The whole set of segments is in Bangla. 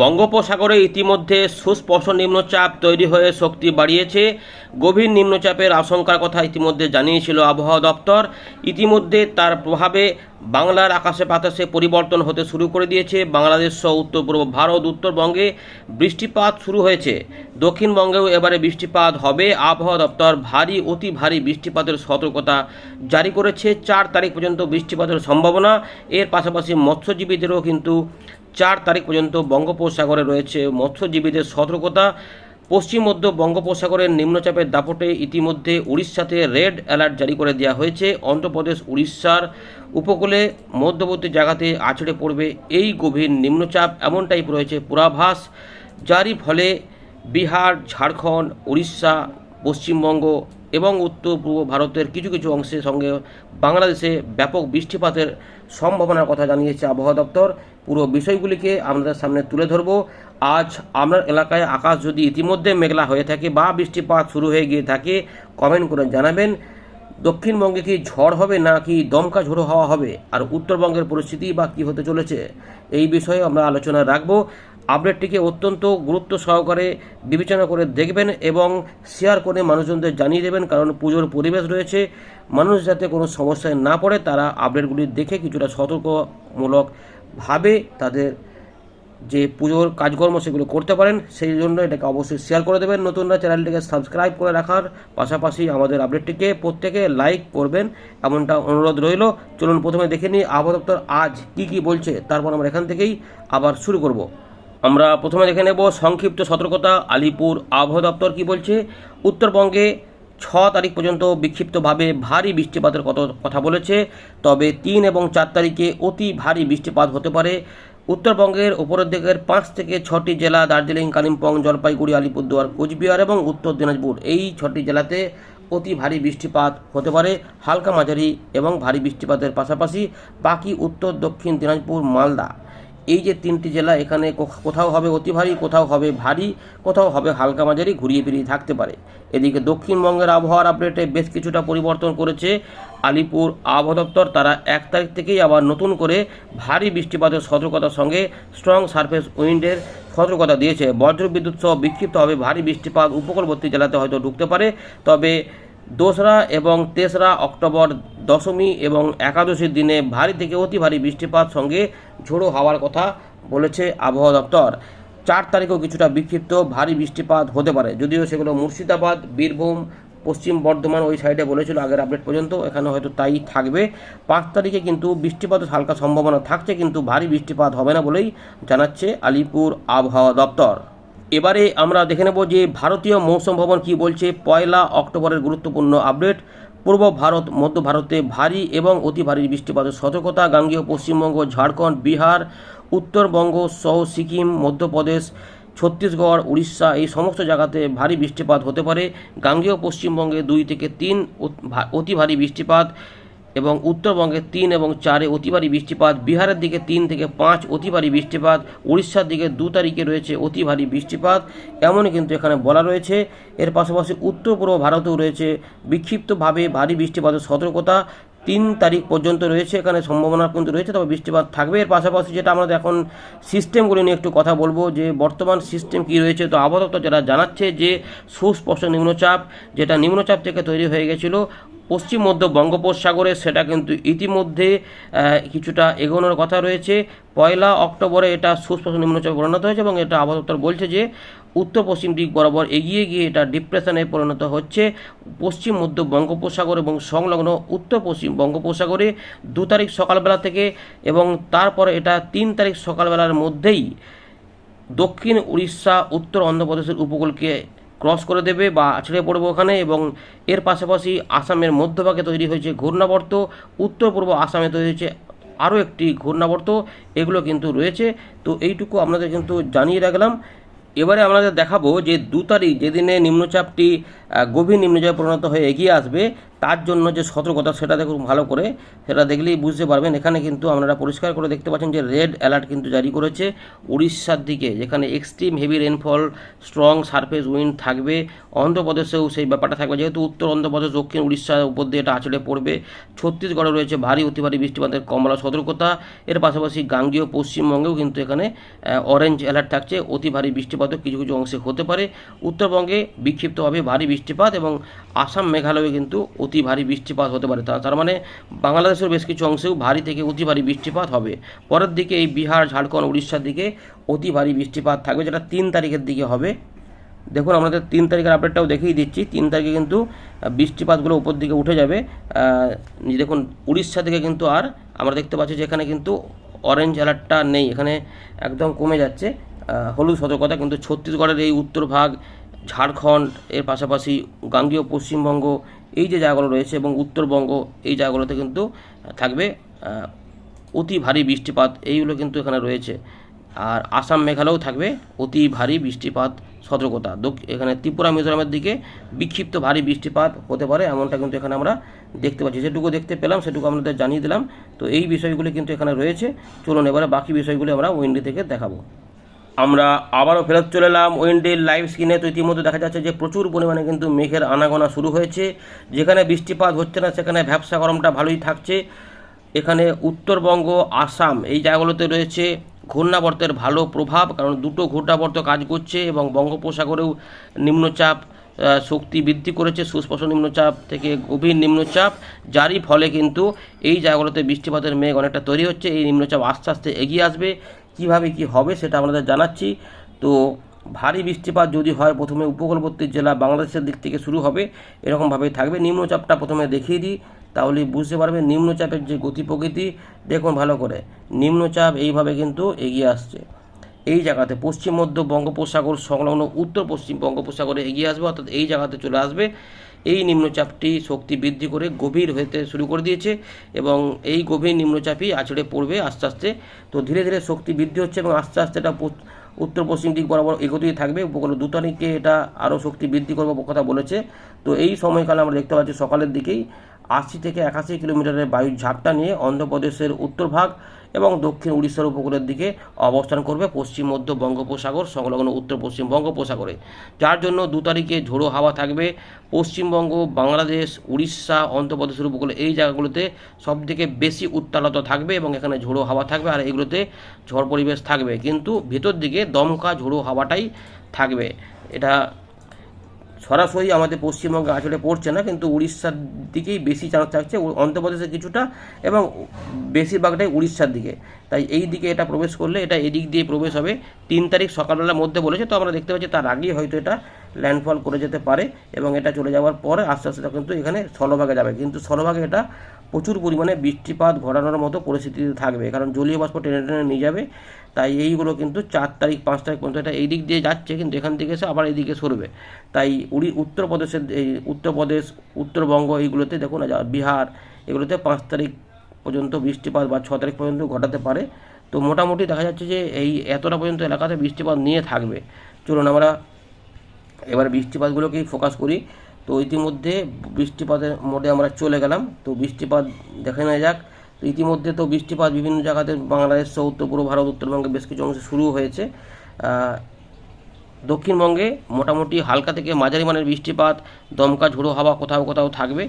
বঙ্গোপসাগরে ইতিমধ্যে সুস্পষ্ট নিম্নচাপ তৈরি হয়ে শক্তি বাড়িয়েছে। গভীর নিম্নচাপের আশঙ্কার কথা ইতিমধ্যে জানিয়েছিল আবহাওয়া দপ্তর। ইতিমধ্যে তার প্রভাবে বাংলার আকাশে বাতাসে পরিবর্তন হতে শুরু করে দিয়েছে। বাংলাদেশ সহ উত্তর পূর্ব ভারত, উত্তরবঙ্গে বৃষ্টিপাত শুরু হয়েছে। দক্ষিণবঙ্গেও এবারে বৃষ্টিপাত হবে। আবহাওয়া দপ্তর ভারী, অতি ভারী বৃষ্টিপাতের সতর্কতা জারি করেছে। চার তারিখ পর্যন্ত বৃষ্টিপাতের সম্ভাবনা। এর পাশাপাশি মৎস্যজীবীদেরও কিন্তু চার তারিখ পর্যন্ত বঙ্গোপসাগরে রয়েছে মৎস্যজীবীদের সতর্কতা। পশ্চিম মধ্য বঙ্গোপসাগরের নিম্নচাপের দাপটে ইতিমধ্যে উড়িষ্যাতে রেড অ্যালার্ট জারি করে দেওয়া হয়েছে। অন্ধ্রপ্রদেশ, উড়িষ্যার উপকূলে মধ্যবর্তী জায়গাতে আছড়ে পড়বে এই গভীর নিম্নচাপ। এমনটাই রয়েছে পূর্বাভাস। যারই ফলে বিহার, ঝাড়খণ্ড, উড়িষ্যা, পশ্চিমবঙ্গ এবং উত্তর পূর্ব ভারতের কিছু কিছু অংশের সঙ্গে বাংলাদেশে ব্যাপক বৃষ্টিপাতের সম্ভাবনার কথা জানিয়েছে আবহাওয়া দপ্তর। পুরো বিষয়গুলিকে আমাদের সামনে তুলে ধরব। আজ আপনার এলাকায় আকাশ যদি ইতিমধ্যে মেঘলা হয়ে থাকে বা বৃষ্টিপাত শুরু হয়ে গিয়ে থাকে কমেন্ট করে জানাবেন। দক্ষিণবঙ্গে কি ঝড় হবে না কি দমকা ঝোড়ো হওয়া হবে? আর উত্তরবঙ্গের পরিস্থিতি বা কী হতে চলেছে? এই বিষয়ে আমরা আলোচনা রাখব। আপডেটটিকে অত্যন্ত গুরুত্ব সহকারে বিবেচনা করে দেখবেন এবং শেয়ার করে মানুষজনদের জানিয়ে দেবেন, কারণ পুজোর পরিবেশ রয়েছে। মানুষ যাতে কোনো সমস্যায় না পড়ে, তারা আপডেটগুলি দেখে কিছুটা সতর্কমূলকভাবে তাদের যে পুজোর কাজকর্ম সেগুলো করতে পারেন। সেই জন্য এটাকে অবশ্যই শেয়ার করে দেবেন। নতুনরা চ্যানেলটিকে সাবস্ক্রাইব করে রাখার পাশাপাশি আমাদের আপডেটটিকে প্রত্যেকে লাইক করবেন। এমনটা অনুরোধ রইল। চলুন প্রথমে দেখে নিই আবহাওয়া দপ্তর আজ কি কি বলছে, তারপর আমরা এখান থেকেই আবার শুরু করব। আমরা প্রথমে দেখে নেব সংক্ষিপ্ত সতর্কতা, আলিপুর আবহাওয়া দপ্তর কি বলছে? উত্তরবঙ্গে ছ তারিখ পর্যন্ত বিক্ষিপ্তভাবে ভারী বৃষ্টিপাতের কত কথা বলেছে, তবে তিন এবং চার তারিখে অতি ভারী বৃষ্টিপাত হতে পারে। উত্তরবঙ্গের উপরের দিকের পাঁচ থেকে ছটি জেলা, দার্জিলিং, কালিম্পং, জলপাইগুড়ি, আলিপুরদুয়ার, কোচবিহার এবং উত্তর দিনাজপুর, এই ছটি জেলাতে অতি ভারী বৃষ্টিপাত হতে পারে। হালকা মাঝারি এবং ভারী বৃষ্টিপাতের পাশাপাশি বাকি উত্তর, দক্ষিণ দিনাজপুর, মালদা। এই যে তিনটি জেলা, এখানে কোথাও হবে অতি ভারী কোথাও হবে ভারী, কোথাও হবে হালকা মাঝারি, ঘুরিয়ে ফিরিয়ে থাকতে পারে। এদিকে দক্ষিণবঙ্গের আবহাওয়ার আপডেটে বেশ কিছুটা পরিবর্তন করেছে আলিপুর আবহাওয়া দপ্তর। তারা এক তারিখ থেকেই আবার নতুন করে ভারী বৃষ্টিপাতের সতর্কতার সঙ্গে স্ট্রং সারফেস উইন্ডের সতর্কতা দিয়েছে। বজ্রবিদ্যুৎ সহ বিক্ষিপ্তভাবে ভারী বৃষ্টিপাত উপকূলবর্তী জেলাতে হয়তো ঢুকতে পারে, তবে দোসরা এবং তেসরা অক্টোবর দশমী এবং একাদশীর দিনে ভারী থেকে অতি ভারী বৃষ্টিপাত সঙ্গে ঝোড়ো হওয়ার কথা বলেছে আবহাওয়া দপ্তর। চার তারিখেও কিছুটা বিক্ষিপ্ত ভারী বৃষ্টিপাত হতে পারে, যদিও সেগুলো মুর্শিদাবাদ, বীরভূম, পশ্চিম বর্ধমান ওই সাইডে বলেছিল আগের আপডেট পর্যন্ত, এখানে হয়তো তাই থাকবে। পাঁচ তারিখে কিন্তু বৃষ্টিপাতের হালকা সম্ভাবনা থাকছে, কিন্তু ভারী বৃষ্টিপাত হবে না বলেই জানাচ্ছে আলিপুর আবহাওয়া দপ্তর। এবারে আমরা দেখে নেব যে ভারতীয় মৌসুম ভবন কি বলছে। পয়লা অক্টোবরের গুরুত্বপূর্ণ আপডেট। পূর্ব ভারত, মধ্য ভারতে ভারী এবং অতি ভারী বৃষ্টিপাতের সতর্কতা। গাঙ্গীয়, পশ্চিমবঙ্গ, ঝাড়খণ্ড, বিহার, উত্তরবঙ্গ সহ সিকিম, মধ্যপ্রদেশ, ছত্তিশগড়, উড়িষ্যা এই সমস্ত জায়গাতে ভারী বৃষ্টিপাত হতে পারে। গাঙ্গেয়, পশ্চিমবঙ্গে দুই থেকে তিন অত- ভারী বৃষ্টিপাত। এবং উত্তরবঙ্গে তিন এবং চারে অতি ভারী বৃষ্টিপাত, বিহারের দিকে তিন থেকে পাঁচ অতি ভারী বৃষ্টিপাত, উড়িষ্যার দিকে দু তারিখে রয়েছে অতি ভারী বৃষ্টিপাত, এমনই কিন্তু এখানে বলা রয়েছে। এর পাশাপাশি উত্তর পূর্ব ভারতেও রয়েছে বিক্ষিপ্তভাবে ভারী বৃষ্টিপাতের সতর্কতা। তিন তারিখ পর্যন্ত রয়েছে এখানে, সম্ভাবনা কিন্তু রয়েছে, তবে বৃষ্টিপাত থাকবে। এর পাশাপাশি যেটা আমরা এখন সিস্টেমগুলি নিয়ে একটু কথা বলব, যে বর্তমান সিস্টেম কি রয়েছে, তো আপাতত যারা জানাচ্ছে যে সুস্পষ্ট নিম্নচাপ, যেটা নিম্নচাপ থেকে তৈরি হয়ে গেছিল পশ্চিম মধ্য বঙ্গোপসাগরে সেটা কিন্তু ইতিমধ্যে কিছুটা এগোনোর কথা রয়েছে। পয়লা অক্টোবরে এটা সুস্পষ্ট নিম্নচাপে পরিণত হয়েছে এবং এটা আবহাওয়া দপ্তর বলছে যে, উত্তর পশ্চিম দিক বরাবর এগিয়ে গিয়ে এটা ডিপ্রেশনে পরিণত হচ্ছে। পশ্চিম মধ্য বঙ্গোপসাগর এবং সংলগ্ন উত্তর পশ্চিম বঙ্গোপসাগরে দু তারিখ সকালবেলা থেকে এবং তারপরে এটা তিন তারিখ সকালবেলার মধ্যেই দক্ষিণ উড়িষ্যা, উত্তর অন্ধ্রপ্রদেশের উপকূলকে ক্রস করে দেবে বা ছেড়ে পড়বে ওখানে এবং এর পাশাপাশি আসামের মধ্যভাগে তৈরি হয়েছে ঘূর্ণাবর্ত উত্তর পূর্ব আসামে তৈরি হয়েছে আরও একটি ঘূর্ণাবর্ত, এগুলো কিন্তু রয়েছে। তো এইটুকু আপনাদের কিন্তু জানিয়ে রাখলাম। এবারে আপনাদের দেখাবো যে দু তারিখ, যেদিনে নিম্নচাপটি গভীর নিম্নচাপে পরিণত হয়ে এগিয়ে আসবে, তার জন্য যে সতর্কতা সেটা দেখুন ভালো করে, সেটা দেখলেই বুঝতে পারবেন। এখানে কিন্তু আপনারা পরিষ্কার করে দেখতে পাচ্ছেন যে রেড অ্যালার্ট কিন্তু জারি করেছে উড়িষ্যার দিকে, যেখানে extreme heavy rainfall strong surface wind থাকবে। অন্ধ্রপ্রদেশেও সেই ব্যাপারটা থাকবে, যেহেতু উত্তর অন্ধ্রপ্রদেশ, দক্ষিণ উড়িষ্যার উপর দিয়ে এটা আছড়ে পড়বে। ছত্তিশগড়ে রয়েছে ভারী, অতি ভারী বৃষ্টিপাতের কমলা সতর্কতা। এর পাশাপাশি গাঙ্গীয়, পশ্চিমবঙ্গেও কিন্তু এখানে অরেঞ্জ অ্যালার্ট থাকছে, অতি ভারী বৃষ্টিপাতও কিছু কিছু অংশে হতে পারে। উত্তরবঙ্গে বিক্ষিপ্তভাবে ভারী বৃষ্টিপাত এবং আসাম মেঘালয়ে কিন্তু অতি ভারী বৃষ্টিপাত হতে পারে। তার মানে বাংলাদেশের বেশ কিছু অংশেও ভারী থেকে অতি ভারী বৃষ্টিপাত হবে। পরের দিকে এই বিহার, ঝাড়খণ্ড, উড়িষ্যার দিকে অতি ভারী বৃষ্টিপাত থাকবে, যেটা তিন তারিখের দিকে হবে। দেখুন আমাদের তিন তারিখের আপডেটটাও দেখিয়ে দিচ্ছি। তিন তারিখে কিন্তু বৃষ্টিপাতগুলো উপর দিকে উঠে যাবে। দেখুন, উড়িষ্যা থেকে কিন্তু আর আমরা দেখতে পাচ্ছি যে এখানে কিন্তু অরেঞ্জ অ্যালার্টটা নেই। এখানে একদম কমে যাচ্ছে। হলুদ সতর্কতা, কিন্তু ছত্তিশগড়ের এই উত্তর ভাগ ঝাড়খণ্ড, এর পাশাপাশি গাঙ্গীয় পশ্চিমবঙ্গ, এই যে জায়গাগুলো রয়েছে এবং উত্তরবঙ্গ, এই জায়গাগুলোতে কিন্তু থাকবে অতি ভারী বৃষ্টিপাত, এইগুলো কিন্তু এখানে রয়েছে। আর আসাম মেঘালয়েও থাকবে, অতি ভারী বৃষ্টিপাত, সতর্কতা। এখানে ত্রিপুরা, মিজোরামের দিকে বিক্ষিপ্ত ভারী বৃষ্টিপাত হতে পারে, এমনটা কিন্তু এখানে আমরা দেখতে পাচ্ছি। যেটুকু দেখতে পেলাম, সেটুকু আপনাদের জানিয়ে দিলাম। তো এই বিষয়গুলি কিন্তু এখানে রয়েছে। চলুন এবারে বাকি বিষয়গুলি আমরা উইন্ডি থেকে দেখাবো। আমরা আবারও ফেরত চলে এলাম ওয়েন্ডের লাইভ স্ক্রিনে। তো ইতিমধ্যে দেখা যাচ্ছে যে প্রচুর পরিমাণে কিন্তু মেঘের আনাগোনা শুরু হয়েছে। যেখানে বৃষ্টিপাত হচ্ছে না, সেখানে ভ্যাবসা গরমটা ভালোই থাকছে। এখানে উত্তরবঙ্গ, আসাম এই জায়গাগুলোতে রয়েছে ঘূর্ণাবর্তের ভালো প্রভাব, কারণ দুটো ঘূর্ণাবর্ত কাজ করছে এবং বঙ্গোপসাগরেও নিম্নচাপ শক্তি বৃদ্ধি করেছে, সুস্পষ্ট নিম্নচাপ থেকে গভীর নিম্নচাপ, যারই ফলে কিন্তু এই জায়গাগুলোতে বৃষ্টিপাতের মেঘ অনেকটা তৈরি হচ্ছে। এই নিম্নচাপ আস্তে আস্তে এগিয়ে আসবে। কীভাবে কি হবে সেটা আপনাদের জানাচ্ছি। তো ভারী বৃষ্টিপাত যদি হয়, প্রথমে উপকূলবর্তী জেলা বাংলাদেশের দিক থেকে শুরু হবে। এরকমভাবেই থাকবে। নিম্নচাপটা প্রথমে দেখিয়ে দিই তাহলে বুঝতে পারবেন নিম্নচাপের যে গতি প্রকৃতি, দেখুন ভালো করে, নিম্নচাপ এইভাবে কিন্তু এগিয়ে আসছে। এই জায়গাতে পশ্চিম মধ্য বঙ্গোপসাগর সংলগ্ন উত্তর পশ্চিম বঙ্গোপসাগরে এগিয়ে আসবে, অর্থাৎ এই জায়গাতে চলে আসবে। এই নিম্নচাপটি শক্তি বৃদ্ধি করে গভীর হতে শুরু করে দিয়েছে এবং এই গভীর নিম্নচাপই আছড়ে পড়বে আস্তে আস্তে। তো ধীরে ধীরে শক্তি বৃদ্ধি হচ্ছে এবং আস্তে আস্তে এটা উত্তর পশ্চিম দিক বরাবর এগোতেই থাকবে। উপকূল দু তারিখে এটা আরও শক্তি বৃদ্ধি করবে কথা বলেছে। তো এই সময়কালে আমরা দেখতে পাচ্ছি সকালের দিকেই আশি থেকে একাশি কিলোমিটারের বায়ুর ঝাপটা নিয়ে অন্ধ্রপ্রদেশের উত্তর ভাগ এবং দক্ষিণ উড়িষ্যার উপকূলের দিকে অবস্থান করবে পশ্চিম, মধ্য বঙ্গোপসাগর, সংলগ্ন উত্তর পশ্চিম বঙ্গোপসাগরে। যার জন্য দু তারিখে ঝোড়ো হাওয়া থাকবে। পশ্চিমবঙ্গ, বাংলাদেশ, উড়িষ্যা, অন্ধ্রপ্রদেশের উপকূলে এই জায়গাগুলোতে সবথেকে বেশি উত্তালতা থাকবে এবং এখানে ঝোড়ো হাওয়া থাকবে আর এগুলোতে ঝড় পরিবেশ থাকবে। কিন্তু ভেতর দিকে দমকা ঝোড়ো হাওয়াটাই থাকবে। এটা সরাসরি আমাদের পশ্চিমবঙ্গে আসলে পড়ছে না, কিন্তু উড়িষ্যার দিকেই বেশি চান্স থাকছে অন্ধ্রপ্রদেশে কিছুটা এবং বেশিরভাগটাই উড়িষ্যার দিকে। তাই এই দিকে এটা প্রবেশ করলে এটা এদিক দিয়ে প্রবেশ হবে। তিন তারিখ সকালবেলার মধ্যে বলেছে, তো আমরা দেখতে পাচ্ছি তার আগেই হয়তো এটা ল্যান্ডফল করে যেতে পারে এবং এটা চলে যাওয়ার পরে আস্তে আস্তে কিন্তু এখানে স্থলভাগে যাবে। কিন্তু স্থলভাগে এটা প্রচুর পরিমাণে বৃষ্টিপাত ঘটানোর মতো পরিস্থিতিতে থাকবে, কারণ জলীয় বাষ্প টেনে টেনে নিয়ে যাবে, তাই এইগুলো কিন্তু চার তারিখ, পাঁচ তারিখ পর্যন্ত এটা এই দিক দিয়ে যাচ্ছে, কিন্তু এখান থেকে এসে আবার এইদিকে সরবে। তাই উড়ি, উত্তরপ্রদেশের এই উত্তরপ্রদেশ, উত্তরবঙ্গ এইগুলোতে দেখুন বিহার, এগুলোতে পাঁচ তারিখ পর্যন্ত বৃষ্টিপাত বা ছ তারিখ পর্যন্ত ঘটাতে পারে। তো মোটামুটি দেখা যাচ্ছে যে এই এতটা পর্যন্ত এলাকাতে বৃষ্টিপাত নিয়ে থাকবে। চলুন আমরা এবার বৃষ্টিপাতগুলোকেই ফোকাস করি। তো ইতিমধ্যে বৃষ্টিপাতের মোডে আমরা চলে গেলাম। তো বৃষ্টিপাত দেখে নেওয়া যাক। তো ইতিমধ্যে তো বৃষ্টিপাত বিভিন্ন জায়গাতে, বাংলাদেশ সহ উত্তর পূর্ব ভারত, উত্তরবঙ্গে বেশ কিছু অংশে শুরু হয়েছে। দক্ষিণবঙ্গে মোটামুটি হালকা থেকে মাঝারি মানের বৃষ্টিপাত, দমকা ঝোড়ো হাওয়া কোথাও কোথাও থাকবে।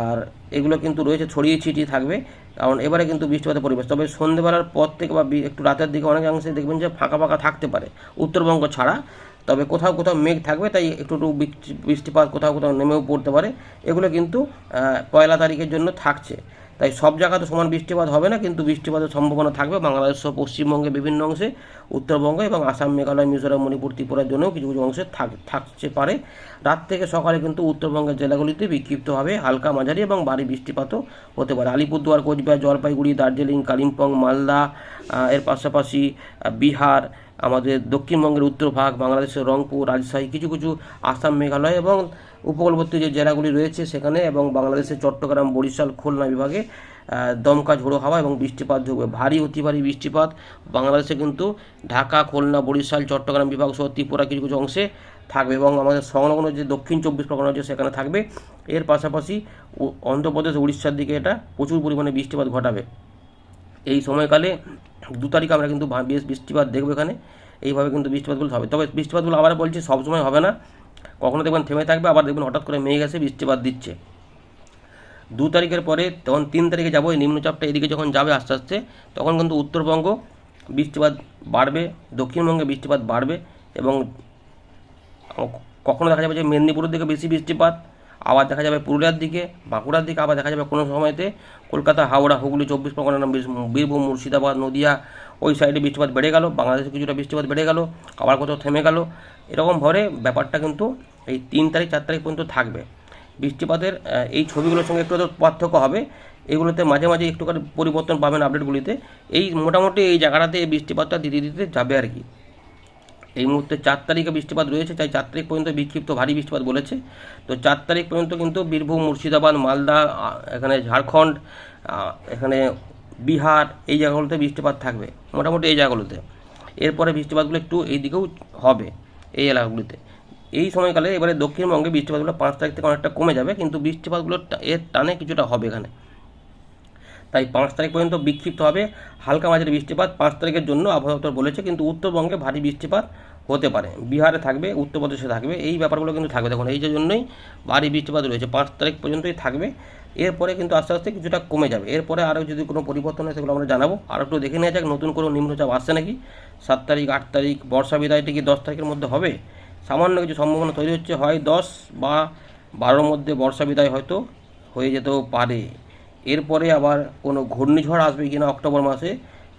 আর এগুলো কিন্তু রয়েছে, ছড়িয়ে ছিটিয়ে থাকবে। কারণ এবারে কিন্তু বৃষ্টিপাতের পরিবেশ। তবে সন্ধ্যেবেলার পর থেকে বা একটু রাতের দিকে অনেকাংশে দেখবেন যে ফাঁকা ফাঁকা থাকতে পারে। উত্তরবঙ্গ ছাড়া। তবে কোথাও কোথাও মেঘ থাকবে, তাই একটু একটু বৃষ্টি- বৃষ্টিপাত কোথাও কোথাও নেমেও পড়তে পারে। এগুলো কিন্তু পয়লা তারিখের জন্য থাকছে। তাই সব জায়গাতে সমান বৃষ্টিপাত হবে না, কিন্তু বৃষ্টিপাতের সম্ভাবনা থাকবে। বাংলাদেশ সহ পশ্চিমবঙ্গে বিভিন্ন অংশে, উত্তরবঙ্গ এবং আসাম, মেঘালয়, মিজোরাম, মণিপুর, ত্রিপুরার জন্যও কিছু কিছু অংশে থাক, থাকতে পারে। রাত থেকে সকালে কিন্তু উত্তরবঙ্গের জেলাগুলিতে বিক্ষিপ্তভাবে হালকা মাঝারি এবং ভারী বৃষ্টিপাতও হতে পারে। আলিপুরদুয়ার, কোচবিহার, জলপাইগুড়ি, দার্জিলিং, কালিম্পং, মালদা এর পাশাপাশি বিহার, আমাদের দক্ষিণবঙ্গের উত্তর ভাগ বাংলাদেশের রংপুর, রাজশাহী, কিছু কিছু আসাম, মেঘালয় এবং উপকূলবর্তী যে জেলাগুলি রয়েছে সেখানে এবং বাংলাদেশের চট্টগ্রাম, বরিশাল, খুলনা বিভাগে দমকা ঝোড়ো হাওয়া এবং বৃষ্টিপাত ঢুকবে ভারী অতি ভারী বৃষ্টিপাত। বাংলাদেশে কিন্তু ঢাকা, খুলনা, বরিশাল, চট্টগ্রাম বিভাগ সহ ত্রিপুরা কিছু কিছু অংশে থাকবে এবং আমাদের সংলগ্ন যে দক্ষিণ চব্বিশ পরগনা রয়েছে সেখানে থাকবে। এর পাশাপাশি অন্ধ্রপ্রদেশ, উড়িষ্যার দিকে এটা প্রচুর পরিমাণে বৃষ্টিপাত ঘটাবে। এই সময়কালে দু তারিখে আমরা কিন্তু বেশ বৃষ্টিপাত দেখব এখানে। এইভাবে কিন্তু বৃষ্টিপাতগুলো হবে। তবে বৃষ্টিপাতগুলো আবার বলছি সবসময় হবে না। কখনো দেখবেন থেমে থাকবে, আবার দেখবেন হঠাৎ করে মেঘ এসে বৃষ্টিপাত দিচ্ছে। দু তারিখের পরে তখন তিন তারিখে যাব, এই নিম্নচাপটা এদিকে যখন যাবে আস্তে আস্তে, তখন কিন্তু উত্তরবঙ্গ বৃষ্টিপাত বাড়বে, দক্ষিণবঙ্গে বৃষ্টিপাত বাড়বে এবং কখনো দেখা যাবে যে মেদিনীপুরের দিকে বেশি বৃষ্টিপাত আবার দেখা যাবে পুরুলিয়ার দিকে, বাঁকুড়ার দিকে আবার দেখা যাবে কোনো সময়তে কলকাতা, হাওড়া, হুগলি, চব্বিশ পরগনা বীর- বীরভূম, মুর্শিদাবাদ, নদিয়া, ওই সাইডে বৃষ্টিপাত বেড়ে গেল, বাংলাদেশে কিছুটা বৃষ্টিপাত বেড়ে গেল, আবার কোথাও থেমে গেল। এরকম ভরে ব্যাপারটা কিন্তু এই তিন তারিখ, চার তারিখ পর্যন্ত থাকবে। বৃষ্টিপাতের এই ছবিগুলোর সঙ্গে একটু পার্থক্য হবে। এগুলোতে মাঝে মাঝে একটুখানি পরিবর্তন পাবেন আপডেটগুলিতে এই মোটামুটি এই জায়গাটাতে এই বৃষ্টিপাতটা দিতে দিতে যাবে আর কি। এই মুহূর্তে চার তারিখে বৃষ্টিপাত রয়েছে, তাই চার তারিখ পর্যন্ত বিক্ষিপ্ত ভারী বৃষ্টিপাত বলেছে। তো চার তারিখ পর্যন্ত কিন্তু বীরভূম, মুর্শিদাবাদ, মালদা এখানে ঝাড়খণ্ড এখানে বিহার, এই জায়গাগুলোতে বৃষ্টিপাত থাকবে, মোটামুটি এই জায়গাগুলোতে। এরপরে বৃষ্টিপাতগুলো একটু এই দিকেও হবে, এই এলাকাগুলিতে। এই সময়কালে এবারে দক্ষিণবঙ্গে বৃষ্টিপাতগুলো পাঁচ তারিখ থেকে অনেকটা কমে যাবে, কিন্তু বৃষ্টিপাতগুলো এর টানে কিছুটা হবে এখানে। তাই পাঁচ তারিখ পর্যন্ত বিক্ষিপ্ত হবে হালকা মাঝারি বৃষ্টিপাত। পাঁচ তারিখের জন্য আবহাওয়া দপ্তর বলেছে, কিন্তু উত্তরবঙ্গে ভারী বৃষ্টিপাত হতে পারে। বিহারে থাকবে, উত্তরপ্রদেশে থাকবে, এই ব্যাপারগুলো কিন্তু থাকবে। দেখুন, এই জন্যই ভারী বৃষ্টিপাত রয়েছে, পাঁচ তারিখ পর্যন্তই থাকবে। এরপরে কিন্তু আস্তে আস্তে কিছুটা কমে যাবে। এরপরে আরও যদি কোনো পরিবর্তন হয়, সেগুলো আমরা জানাব। আর একটু দেখে নেওয়া যাক, নতুন কোনো নিম্নচাপ আসছে নাকি? সাত তারিখ, আট তারিখ, বর্ষা বিদায়টি কি দশ তারিখের মধ্যে হবে? সামান্য কিছু সম্ভাবনা তৈরি হচ্ছে, হয় দশ বা বারোর মধ্যে বর্ষা বিদায় হয়তো হয়ে যেতেও পারে। এরপরে আবার কোনো ঘূর্ণিঝড় আসবে কিনা অক্টোবর মাসে,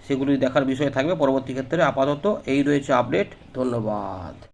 সেগুলি দেখার বিষয় থাকবে। পরবর্তী ক্ষেত্রে আপাতত এই রয়েছে আপডেট। ধন্যবাদ।